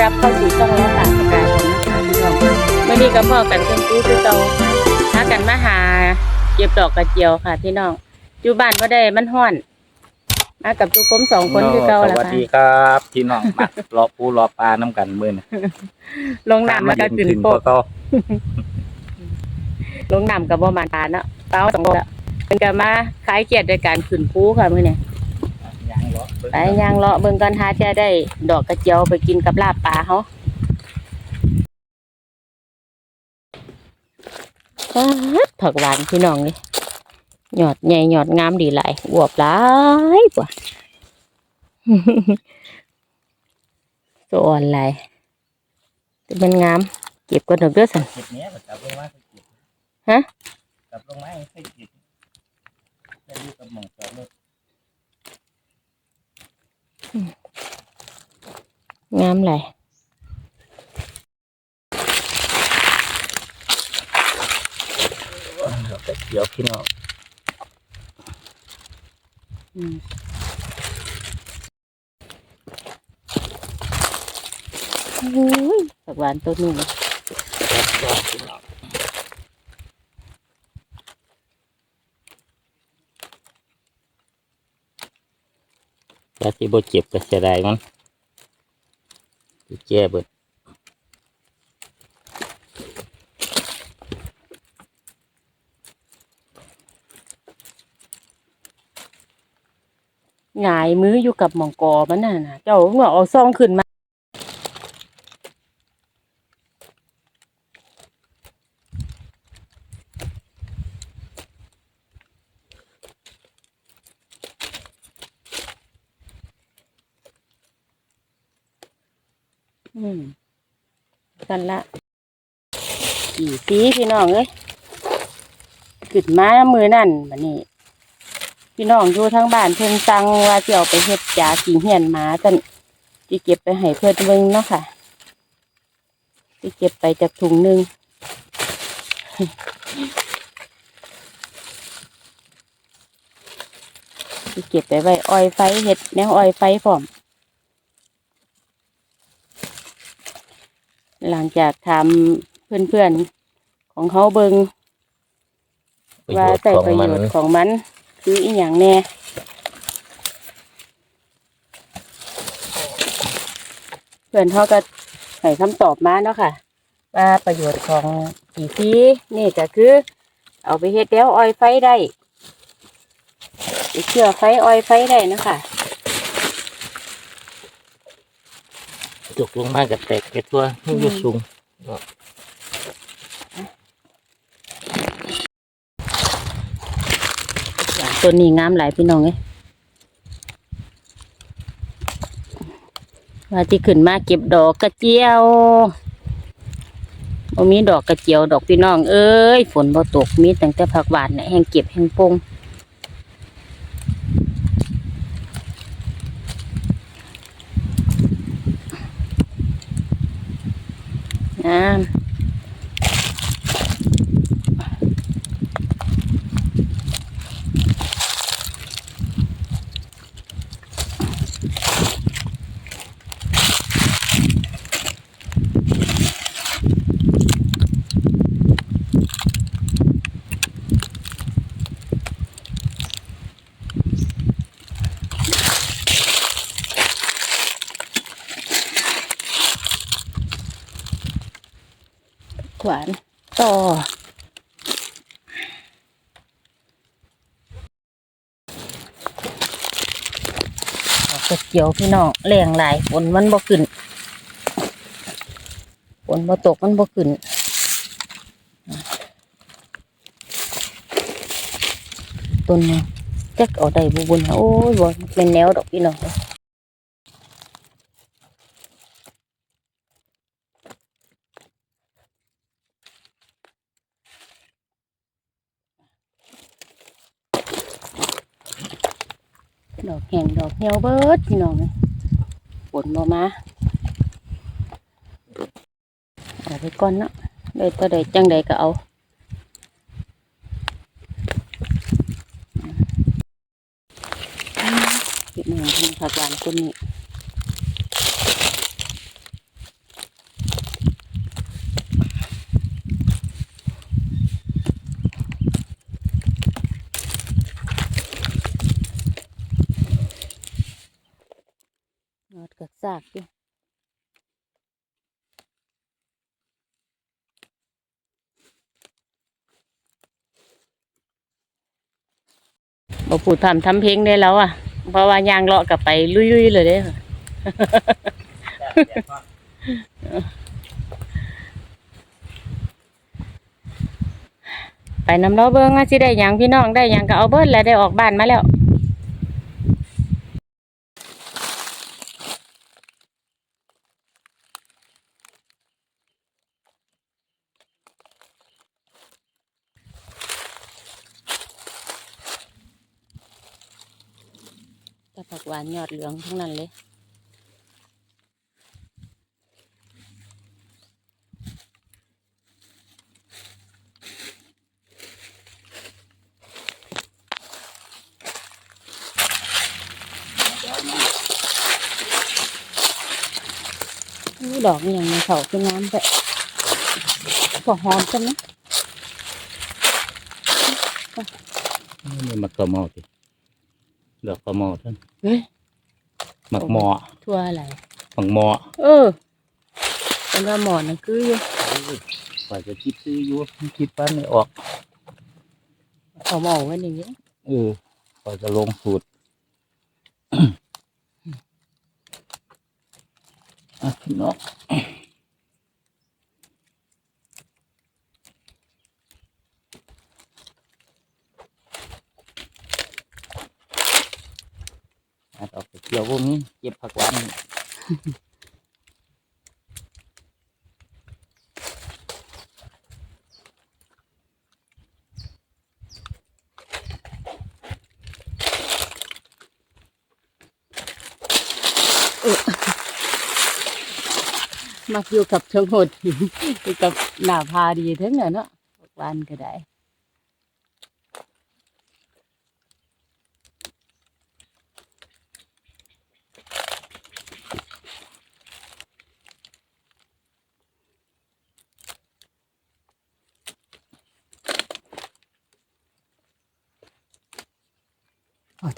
อนรับเข้าสู่ช่องล้อตาประกายของนะคะพี่น้องเมื่อนี้กับพ่อกันเป็นตู้คือเก่าหากันมาหาเก็บดอกกระเจียวค่ะ พี่น้องอยู่บ้านบ่ได้มันฮ้อนมากับทุกผมสองคนคือเก่าสแล้ววัสค่ะดีครับพี่น้องมารอปูรอปลาน้ำกันมื้อนี้ลงน้ำแล้วก็ขึ้นโคโป๊กก็ลงน้ำกับบ่มาทานเนาะเป้าสองคนแล้วเป็นก็มาคลายเครียดด้วยการขึ้นภูค่ะมื้อนี้ยางเหรอ ไปย่างเลาะเบิ่งกันหาจะได้ ดอกกระเจียวไปกินกับลาบปลาเฮาป๊าดผักหวานพี่น้องนี่หยอดใหญ่หยอดงามดีหลายอวบหลายกว่าสอ่อนหลายแต่มันงาม เก็บก่อนเถอะเด้อสันเก็บเนี้ยจับลงมาให้เก็บฮะจับลงมาให้เก็บจะอยู่กับหมองจอดรถ งามหลายเดี๋ยวพี่น้องอืมโอ้ยผักหวานตัวนี้จับจอดพี่น้อง ถ้าที่บ่เจ็บก็เสียดายมันแก้เบิดหงายมืออยู่กับหมองกอมันน่ะนะเจ้าเมื่อเอาซองขึ้นมา อืมกันละกี่สีพี่น้องเอ้ยขึ้นมามือนั่นบัดนี้ พี่น้องอยู่ทั้งบ้านเพิ่นสั่งว่าสิเอาไปเฮ็ดยากินเหียนหมาจันสิเก็บไปให้เพิ่อนเบิ่งเนาะค่ะสิเก็บไปจากถุงหนึงสิเก็บไปไว้อ้อยไฟเฮ็ดแนวอ้อยไฟพร้อม หลังจากทำเพื่อนๆของเขาเบิงว่าใส่ประโยชน์ของมัน คืออีหยังแน่เพื่อนเขาก็ให้คำตอบมาเนาะค่ะ ว่าประโยชน์ของสีซีนี่ก็คือ เอาไปเฮ็ดแล้วออยไฟได้ไปเชื่อไฟออยไฟได้เนาะคะ จกลงมากับแตกแกตัวมันอยู่สูงต้นนี้งามหลายพี่น้องเอ้ยว่าที่ขึ้นมาเก็บดอกกระเจียวบ่มีดอกกระเจียวดอกพี่น้อง เอ้ย ฝนบ่ตกมีตั้งแต่ผักหวานเนี่ยแห้งเก็บแห้งปง งามหวานต่อ ขียวพี่น้องแรงหลายฝนมันบ่ขึ้นฝนบ่ตกมันบ่ขึ้นต้นนี้จักเอาได้บุบุญโอ้ยบ่เป็นแนวดอกพี่น้อง ดอกแห้งดอก เหี่ยวเบิดพี่น้องฝนบ่มาเอาไปก่อนเนาะได้ตัวใดจังใดก็เอาเก็บหนึ่งพันผักหวานคนนี้ สากอยู่บ่พูดทำทำเพลงได้แล้วอะ เพราะว่ายางเลาะกลับไปลุยๆเลยเด้อไปน้ำเราเบิ่งว่าสิได้ยังพี่น้องได้ยังก็เอาเบิดแล้วได้ออกบ้านมาแล้ว ตะผักหวานยอดเหลืองทั้งนั้นเลยอู้ดอกนี่ยังมีเขาขึ้นน้ำแต่พอหอมจังนะนี่มักกะเมาติดอกกะเมาท่านเฮ้ยมักหมอทั่วอะไรมักหมอเออเป็นว่าหมอนนั่นคืออยู่กว่าจะคิดซื้ออยู่คิดปั้นไม่ออกเอาหมอไว้อย่างนี้เออกว่าจะลงสูตรอะพี่น้อง อาออกไปเที่ยวพวกนี้เก็บผักหวานมักอยู่กับชงหดอยู่กับหน้าพาดีทั้งนั้นเนาะวานก็ได้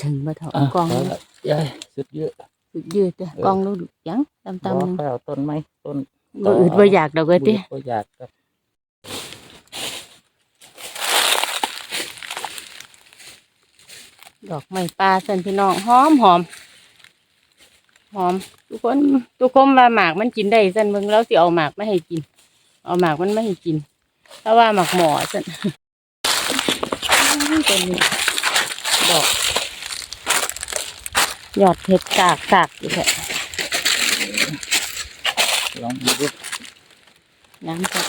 ถึงมาเถอะอะกองพอละยายสุดเยอะสุดยืดจ้ะเออกองลูกยังตำบ่ตำหนึ่งค่อยเอาต้นไม้ต้นบ่อืดบ่อยากดอกเอ้ยติบ่อยากครับดอกไม้ปลาสันพี่น้องหอมหอมหอม ทุกคนทุกคนว่าหมากมันกินได้สันเบิ่งแล้วสิเอาหมากไม่ให้กิน เอาหมากมันไม่ให้กินถ้าว่าหมากหมอสันตัวนี้ดอก ยอดเห็ดกากกากอยู่แค่ลองดูดิน้ำครับ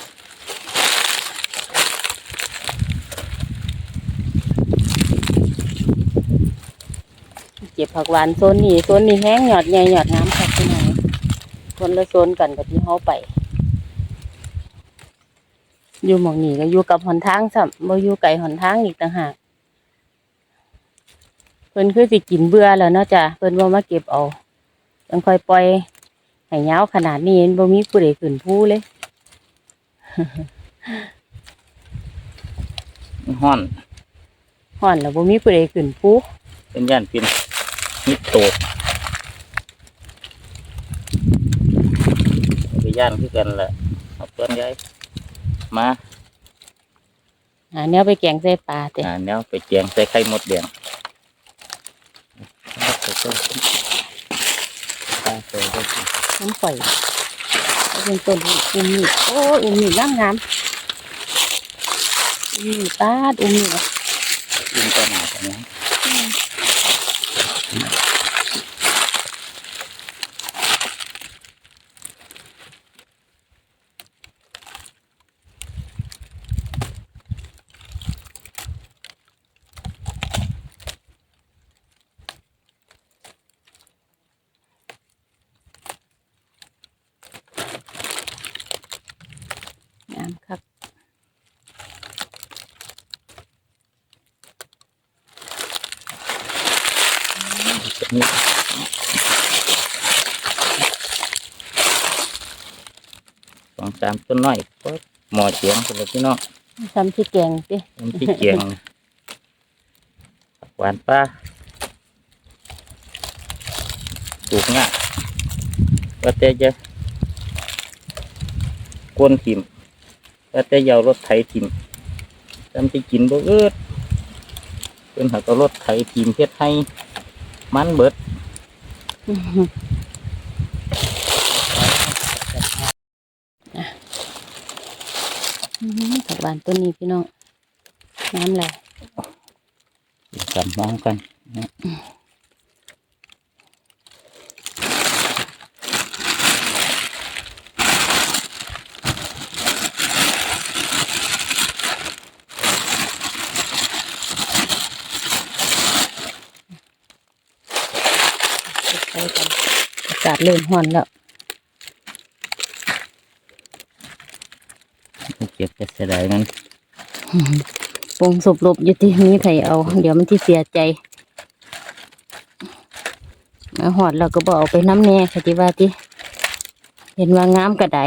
เก็บผักหวานโซนนี้โซนนี้แห้งหยอดใหญ่หยอดน้ำครับพี่น้องคนละโซนกันกับที่เขาไป อยู่หมองนี้ก็อยู่กับหนทางสัมบ่อยู่ไกลหนทางอีกต่างหาก เพิ่นคือสิกินเบื่อแล้วเนาะจ้ะเพิ่นบ่มาเก็บเอายังค่อยปล่อยให้ยาวขนาดนี้บ่มีผู้ใดขึ้นผู้เลยห้อนห่อนแล้วบ่มีผู้ใดขึ้นผู้เป็นย่านเป็นมิดโตกไปย่านคือกันแหละเอาเพื่อนยายมาหาแนวไปแกงใส่ปลาเต้หาแนวไปแจงใส่ไข่มดแดง เอาไปต้นตาใส่ได้สิน้ำปล่อยเป็นต้นอุ้มนี่โอ้อุ้มนี่งามงามอุ้มนี่ตาดอุ้มนี่อุ้มต้นหนาตรงนี้ สองสามต้นน้อยก็หมอเจียงสำหรับพี่น้องทำที่แกงสิน้ำพริกเกียงผักหวานป้าปลูกง่ายว่าแต่จะกวนทิมว่าแต่อยาวรถไถทิมจำไปกินบ่เอิดเป็นหักเอารถไถทิมเฮ็ดให้ มันเบิดอืมผักหวานต้นนี้พี่น้องน้ำไหลกลับมองกันนะ ใช้กันอา กาศเริ่มร้อนแล้วเก็บจะเสียดายมันปงศพลบอยู่ที่นี้ไผเอา เดี๋ยวมันที่เสียใจมาหอดเราก็บอกเอาไปน้ำแน่ค่ะที่ว่าที่เห็นว่างามกระได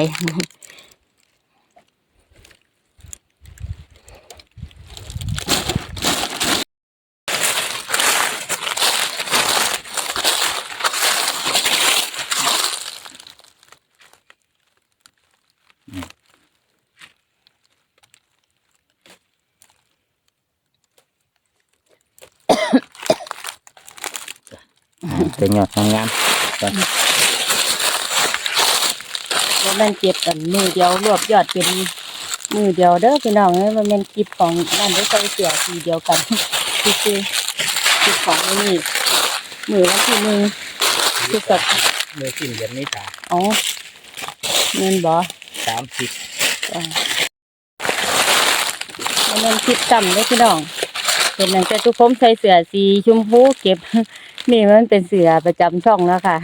เป็นยอดงามๆกันว่าแม่นเก็บกันมือเดียวรวบยอดเป็นมือเดียวเด้อพี่น้องเอ้ยว่าแม่นคลิปของนั่นได้ใส่เสียทีเดียวกันคือคือคือของไอ้นี่มือวันที่หนึ่งคือกับเมื่อสิ้นเดือนนี้ตาอ๋อเงินบ่สามสิบอ่าว่าแม่นคลิปจำได้อพี่น้องเป็นนั่นแต่ทุกผมใส่เสื้อสีชมพูเก็บ นี่มันเป็นเสือประจำช่องแล้วค่ะ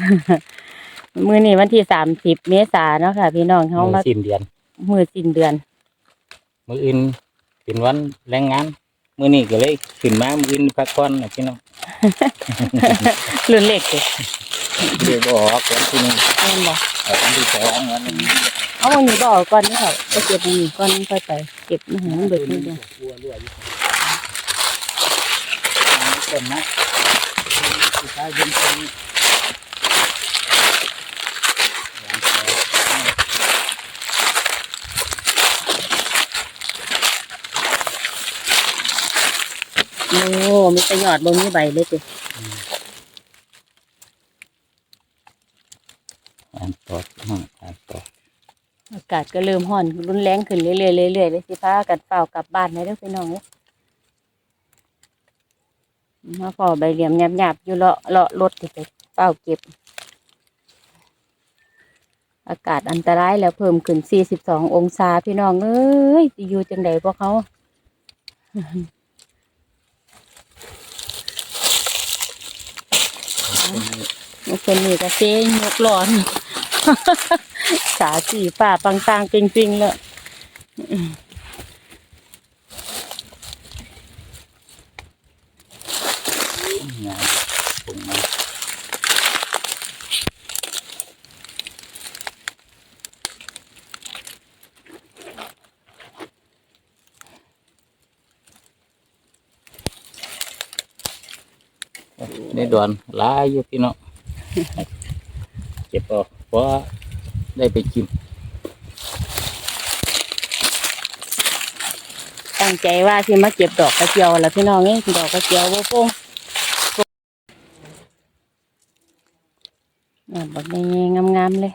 มือนี่วันที่สามสิบเมษาเนาะค่ะ พี่น้องเขาเมื่มาอสิ้นเดือน มือสิ้นเดือน มืออื่นเป็นวันแรงงาน มือนี้ก็เลยขึ้นมา มืออื่นพักผ่อนนะพี่น้องรุ่นเล็กเลยเดี๋ยวบออกวันที่หนึงเงินบ่เอาวันที่สองวันนี้เอาวันนี้บ่เอาก่อนนี่ค่ะไปเก็บมันนี้ก่อนค่อยไปเก็บมาให้มันเบิดนิดเดียวรัวรัวอยู่ต้นนะสุดท้ายเป็นต้นนี้หลังจากโอ้มีแต่ยอดบ่มีใบเลยสิอ่านต่อห้องอ่านต่ออากาศก็เริ่มร้อนรุนแรงขึ้นเรื่อยๆเรื่อยๆเลยสิพากันเฝ้ากลับบ้านได้เด้อพี่น้องเอ้ย มาพอใบเหลี่ยมหยาบๆอยู่เลาะเลาะรถที่ไปเฝ้าเก็บ อากาศอันตรายแล้วเพิ่มขึ้น 42 องศาพี่น้องเอ้ยอยู่จังไดพวกเขาบางคนนี่ก็เซ่ยกร้อนขาสีฝ่าปังตางจริงๆเลย งานปรุงมาในดอนลายอยู่พี่น้องเก็บออกเพราะได้ไปกิน ตั้งใจว่าสิมาเก็บดอกกระเจียวแล้วพี่น้องเอ้ยดอกกระเจียวโว้โป้ง เนี่ยบดดงงามๆเลย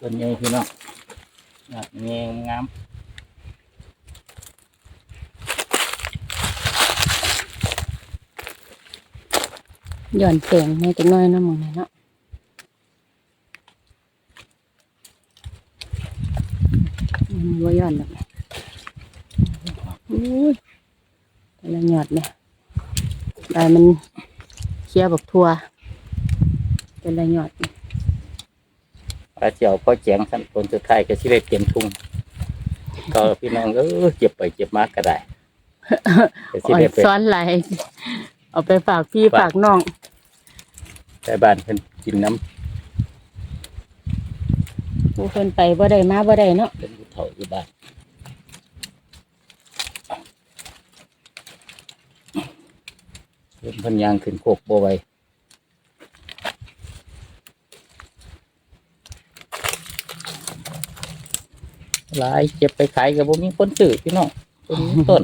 ต้นใหญ่พี่น้องอะเงี้ยงาม ย่อนแสงให้จังน้อยเนาะมึงนี่เนาะอืมว่าหย่อนหรอกอุ้ยแต่ละหยอดเนี่ยใบมันเคี้ยวบักทั่วแต่ละหยอดเนี่ยอาเจียวพอแจงขั้นตอนสุดท้ายก็สิได้เตรียมทุ่งก็พี่น้องเออเจ็บไปเจ็บมากก็ได้ก็สิอ่อนได้ไปซ้อนไหลายเอาไปฝากพี่ฝากน้อง แต่บ้านเพิ่นกินน้ผู้เพิ่นไปบ่ได้มาบ่ได้เนาะำเป็นผู้เฒ่าอยู่บ้านเพิ่นเพันยางขึ้นโคกบ่ไหวหลายเก็บไปขายกับบ่มีคนซื้อพี่น้องต้นนี้ต้น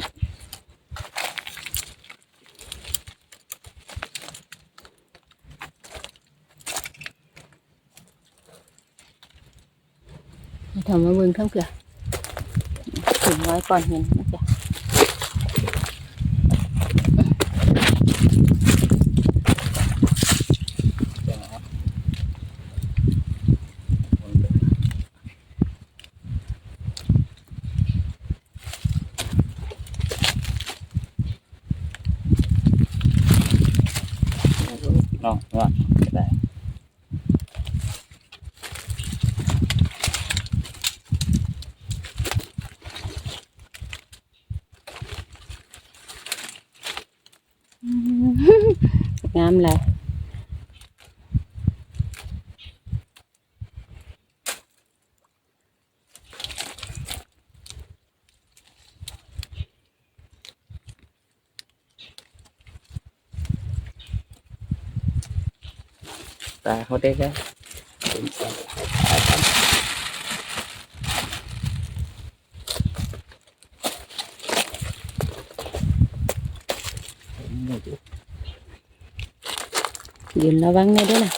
ทำมาเบิ่ งทั้งเพื่อถึงไว้ก่อนเห็นนะจ๊ะน้องว่าได้ งามเลยตาเขาได้ก็เป็นสายนี่ดู ยืนระวังหน่อยด้วยนะ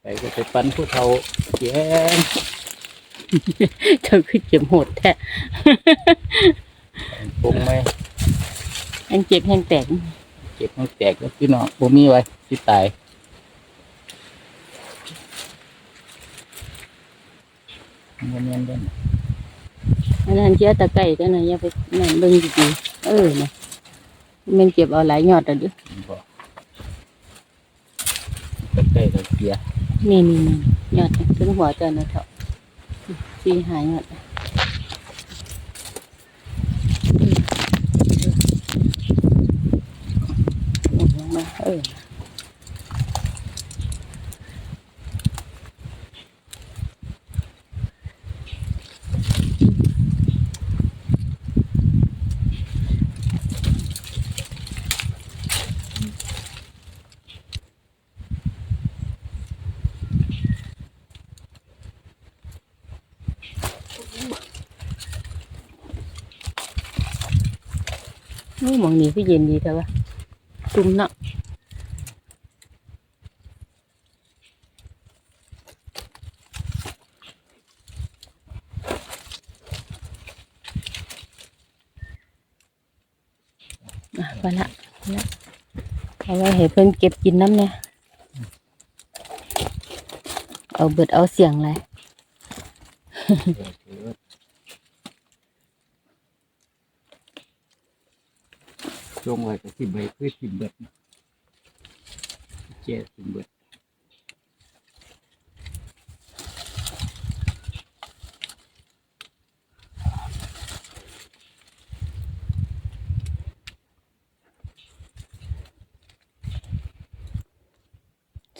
ไปก็ไปปั้นผู้เฒ่าแย้งเธอคือเจ็บโหดแท้ปรุงไหมแห้ งเจ็บแห้งแตกเก็บมันแตกแล้วพี่น้องบ่มีไว้ที่ตายมันเนียนเด่นอันนั้นเจ้าตะไก่ก็นะอย่าไปนั่นเบิ่งดีๆเออนะมันเจ็บเอาหลายยอดอะดิบ่ใกล้ๆกับเกียร์นี่นี่นี่ยอดถึงหัวเจ้านะเถอะสี่หายอดลงมาเออ คือเย็นดีแต่ว่าตุ่มเนาะอะพอละพอละเอาไว้ให้เพิ่นเก็บกินน้ำเนี่ยเอาเบิดเอาเสียงเลย ช่วงไว้ก็สิบใบคือสิบเบิดเจ๊สิบเบิด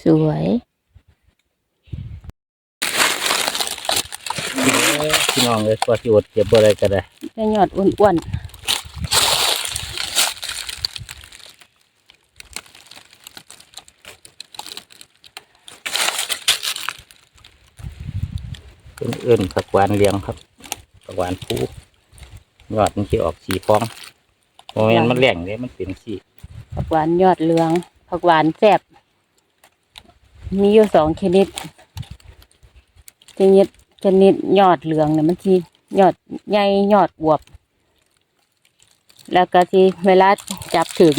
สวยพี่น้องเลยว่าสิอดเก็บบ่ได้ก็ได้แต่ยอดอ้วน เป็นเอื่นผักหวานเลี้ยงครับผักหวานผู้ยอดมันสิออกสีฟองโมเมนมันแหล่งเลยมันเป็นสีๆผักหวานยอดเหลืองผักหวานแซ่บมีอยู่สองชนิดชนิดชนิดยอดเหลืองเนี่ยมันทียอดใหญ่ยอดอวบ แล้วก็ที่เวลาจับถึง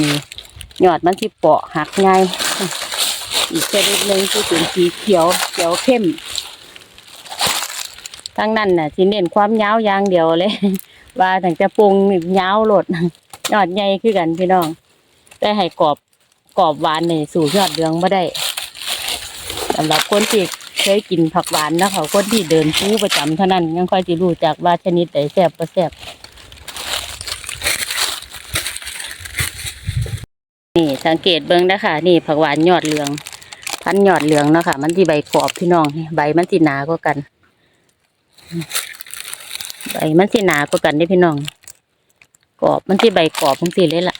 ยอดมันที่เปาะหักง่ายอีกชนิดหนึ่งที่เป็นสีเขียวเขียวเข้ม ทั้งนั้นน่ะที่เน้นความยาวอย่างเดียวเลย ว่าถึงจะปรุงยาวโลดยอดใหญ่คือกันพี่น้อง แต่ให้กรอบกรอบหวานนี่สู่ยอดเหลืองไม่ได้สำหรับคนที่เคยกินผักหวานนะคะคนที่เดินฟูประจำเท่านั้น ยังค่อยจะรู้จักว่าชนิดใดแซ่บก็แซ่บนี่สังเกตเบิ้งนะคะนี่ผักหวานยอดเหลือง พันยอดเหลืองเนาะคะมันที่ใบกรอบพี่น้องใบมันสีหนากว่ากัน ใบมันสีหนากว่ากันเด้พี่น้อง กรอบมันที่ใบกรอบมันสีเลยล่ะ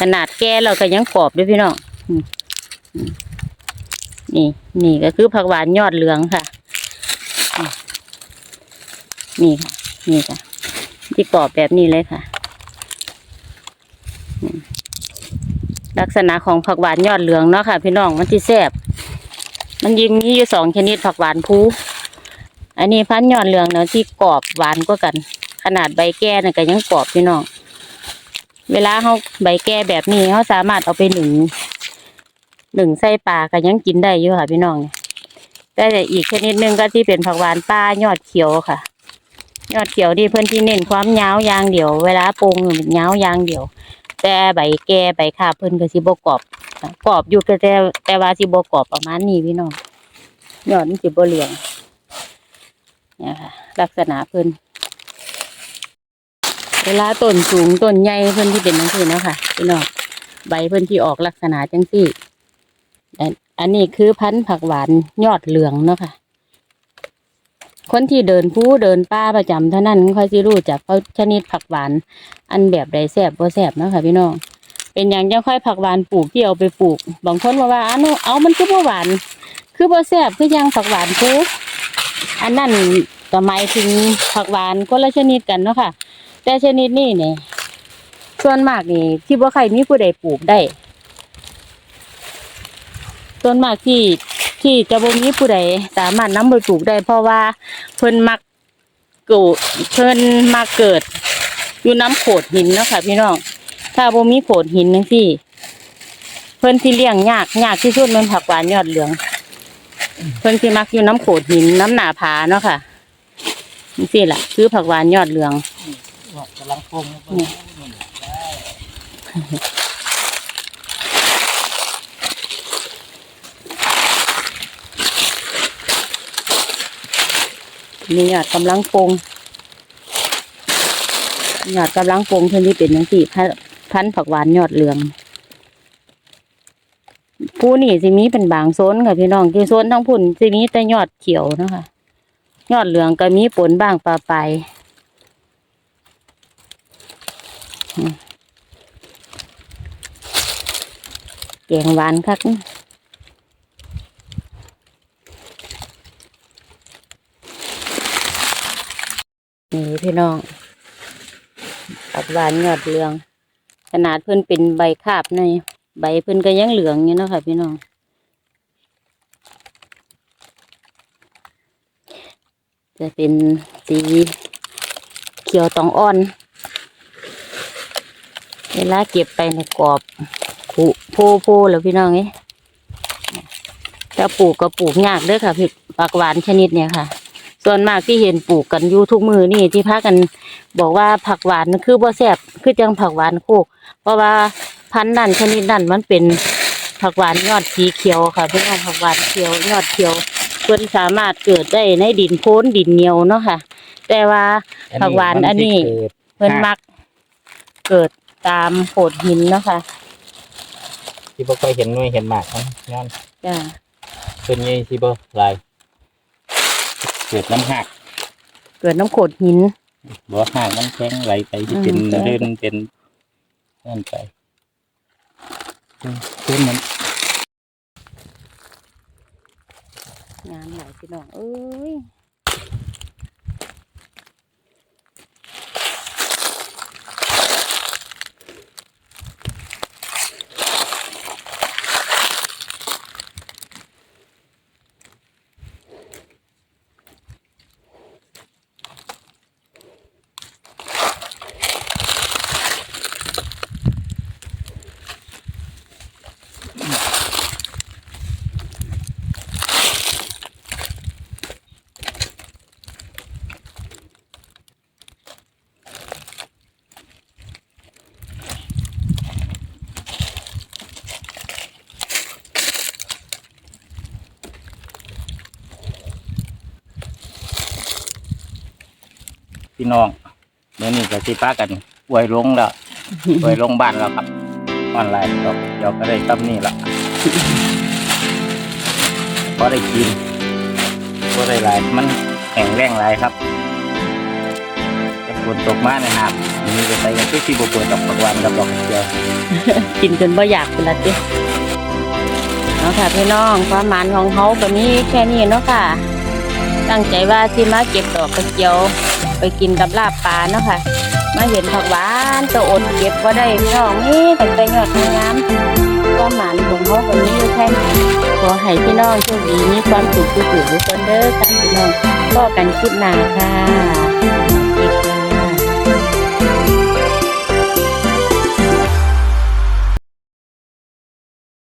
ขนาดแก่เราก็ยังกรอบด้วยพี่น้องนี่ นี่ก็คือผักหวานยอดเหลืองค่ะ นี่ค่ะ นี่ค่ะ ที่กรอบแบบนี้เลยค่ะ ลักษณะของผักหวานยอดเหลืองเนาะค่ะ พี่น้องมันที่แซ่บมันยิงมีอยู่สองชนิดผักหวานพู อันนี้พันยอดเหลืองเนาะที่กรอบหวานกว่ากัน ขนาดใบแก่น่ะก็ยังกรอบพี่น้องเวลาเขาใบแก่แบบนี้เขาสามารถเอาไปหนึ่งหนึ่งใส่ปลาก็ยังกินได้อยู่ค่ะพี่น้องแต่อีกชนิดนึงก็ที่เป็นผักหวานป้ายอดเขียวค่ะ ยอดเขียวนี่เพื่อนที่เน้นความยาวยางเดียว เวลาปรุงมันยาวยางเดียว แต่ใบแก่ใบขาเพิ่อนก็สิบกรอบกรอบอยู่แต่แต่ว่าสิบกรอบประมาณนี้พี่น้องยอดมันสิบเหลือง เนี่ยค่ะ ลักษณะเพิ่นเวลาต้นสูงต้นใหญ่เพิ่นที่เป็นจังซี่เนาะค่ะพี่น้องใบเพิ่นที่ออกลักษณะจังซี่อันนี้คือพันธุ์ผักหวานยอดเหลืองเนาะค่ะ คนที่เดินผู้เดินป่าประจำเท่านั้นค่อยสิรู้จักเขาชนิดผักหวาน อันแบบใดแซ่บบ่แซ่บเนาะค่ะพี่น้องเป็นอย่างจังค่อยผักหวานปลูกที่เอาไปปลูกบางคนว่าว่าอ้าวเอามันคือบ่หวาน คือบ่แซ่บคือยังผักหวานผู้อั อันนั้นก็หมายถึงผักหวานคนละชนิดกันเนาะค่ะ แต่ชนิดนี้เนี่ยส่วนมากนี่ที่บ่ใครมีผู้ใดปลูกได้ ส่วนมากที่ที่จะบ่มีผู้ใดสามารถนำไปปลูกได้ เพราะว่าเพิ่นมักเกิดเพิ่นมาเกิด อยู่น้ำโขดหินเนาะค่ะพี่น้องถ้าบ่มีโขดหินจังซี่ เพิ่นที่เลี้ยงยากยากที่สุดมันผักหวานยอดเหลือง เพิ่นที่มักอยู่น้ำโขดหินน้ำหนาผาเนาะค่ะนี่สิล่ะ คือผักหวานยอดเหลือง กำลังปรุงนี่มีหยอดกำลังปรุงหยอดกำลังปรุงเท่านี้เป็นยังสี่พันธุ์ผักหวานยอดเหลือง ผู้นี่สิมีเป็นบางโซนค่ะพี่น้องคือโซนทั้งพุ่นสิมีแต่ยอดเขียวนะคะยอดเหลืองก็มีผลบ้างปลาไปแกงหวานคักนี่พี่น้องผักหวานยอดเหลือง ขนาดเพิ่นเป็นใบคาบใน ใบเพิ่นก็ยังเหลืองอยู่เนาะค่ะพี่น้องจะเป็นสีเขียวตองอ่อน เวลาเก็บไปในกรอบผุโพโพแล้วพี่น้องเอ้ถ้าปลูกก็ปลูกยากเด้อค่ะพี่ผักหวานชนิดเนี่ยค่ะ ส่วนมากที่เห็นปลูกกันอยู่ทุกมือนี่ที่พากันบอกว่าผักหวานคือบ่แซ่บคือจังผักหวานโคก เพราะว่า พันธุ์นั่นชนิดนั่นมันเป็นผักหวานยอดสีเขียวค่ะพี่น้องผักหวานเขียวยอดเขียวเพิ่นสามารถเกิดได้ในดินโพ้นดินเหนียวเนาะค่ะ แต่ว่าผักหวานอันนี้เพิ่นมักเกิดตามโขดหินเนาะค่ะที่บ่เคยเห็นหน่วยเห็นหมากมันงานจ้าส่วนใหญ่ที่บ่หลายเกิดน้ำหักเกิดน้ำโขดหินบ่หักมันแข็งไหลไปที่เป็นอืมใช่เดินเป็นนั่นไป ขึ้นมันงานหลายพี่น้องเอ้ย พี่น้องเดี๋ยวนี้ก็สิพากันป่วยลงแล้วป่วยลงบ้านแล้วครับออนไลน์ก็เดี๋ยวก็ได้ตั้นี่ละพอได้กินพอได้หลายมันแข็งแรงหลายครับจะฝนตกมาในหาดมีไปใส่กันที่ที่บวดอกปักวันกับดอกเดียวกินจนบ่อยากเป็นละติเอาค่ะพี่น้องความหมานของเขาแบบนี้แค่นี้เนาะค่ะ ตั้งใจว่าสิมาเก็บดอกกระเจียว ไปกินกับลาบปลาเนาะค่ะ มาเห็นผักหวานตะอดเก็บว่าได้พี่น้องนี่แต่แต่ยอดงามความหมานของเขาคนนี้แค่นี้ขอให้พี่น้องโชคดีมีความสุขทุกๆทุกคนเด้อค่ะพี่น้องก็กันคิดหนาค่ะ